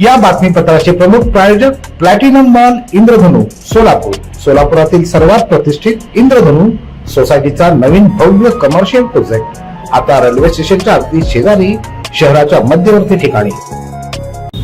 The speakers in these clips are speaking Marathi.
या बातमीपत्राचे प्रमुख प्रायोजक प्लॅटिनम मॉल इंद्रधनु सोलापूर. सोलापुरातील सर्वात प्रतिष्ठित इंद्रधनु सोसायटीचा नवीन भव्य कमर्शियल प्रोजेक्ट आता रेल्वे स्टेशनच्या अगदी शेजारी शहराच्या मध्यवर्ती ठिकाणी.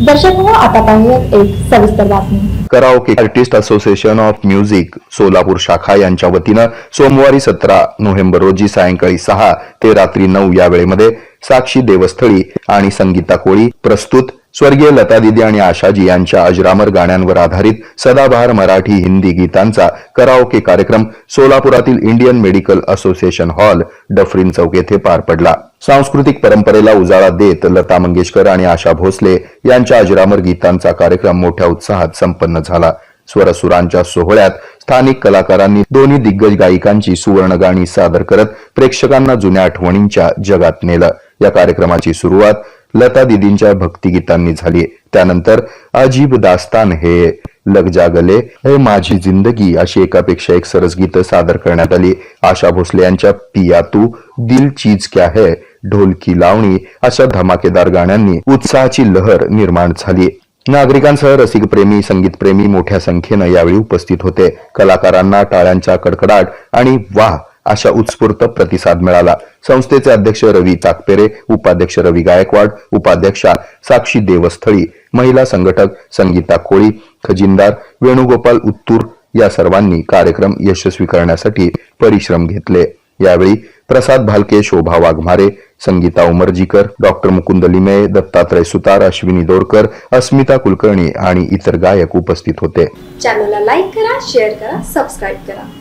दर्शक हो आता पाहूयात एक सविस्तर बातमी. Karaoke artist association of music Solapur शाखा यांच्या वतीनं सोमवारी सतरा नोव्हेंबर रोजी सायंकाळी सहा ते रात्री नऊ या वेळेमध्ये साक्षी देवस्थळी आणि संगीता कोळी प्रस्तुत स्वर्गीय लता दिदी आणि आशाजी यांच्या अजरामर गाण्यांवर आधारित सदाबहार मराठी हिंदी गीतांचा कराओके कार्यक्रम सोलापुरातील Indian medical association hall Dufferin Chowk येथे पार पडला. सांस्कृतिक परंपरेला उजाळा देत लता मंगेशकर आणि आशा भोसले यांच्या अजरामर गीतांचा कार्यक्रम मोठ्या उत्साहात संपन्न झाला. स्वरसुरांच्या सोहळ्यात स्थानिक कलाकारांनी दोन्ही दिग्गज गायिकांची सुवर्ण गाणी सादर करत प्रेक्षकांना जुन्या आठवणींच्या जगात नेलं. या कार्यक्रमाची सुरुवात लता दिदींच्या भक्तिगीतांनी झाली. त्यानंतर अजीब दास्तान हे लग जा गले हे माझी जिंदगी अशी एकापेक्षा एक सरस गीतं सादर करण्यात आली. आशा भोसले यांच्या पिया तू दिल चीज क्या है ढोलकी लावणी अशा धमाकेदार गाण्यांनी उत्साहाची लहर निर्माण झाली. नागरिकांसह रसिकप्रेमी संगीतप्रेमी मोठ्या संख्येनं यावेळी उपस्थित होते. कलाकारांना टाळ्यांचा कडकडाट आणि वाह अशा उत्स्फूर्त प्रतिसाद मिळाला. संस्थेचे अध्यक्ष रवी ताकपेरे उपाध्यक्ष रवी गायकवाड उपाध्यक्षा साक्षी देवस्थळी महिला संघटक संगीता कोळी खजिनदार वेणुगोपाल उत्तूर या सर्वांनी कार्यक्रम यशस्वी करण्यासाठी परिश्रम घेतले. यावेळी प्रसाद भालके शोभा वाघमारे संगीता उमरजीकर डॉक्टर मुकुंद लिमये दत्तात्रय सुतार अश्विनी दोरकर अस्मिता कुलकर्णी आणि इतर गायक उपस्थित होते. चॅनलला लाईक करा शेअर करा सबस्क्राईब करा.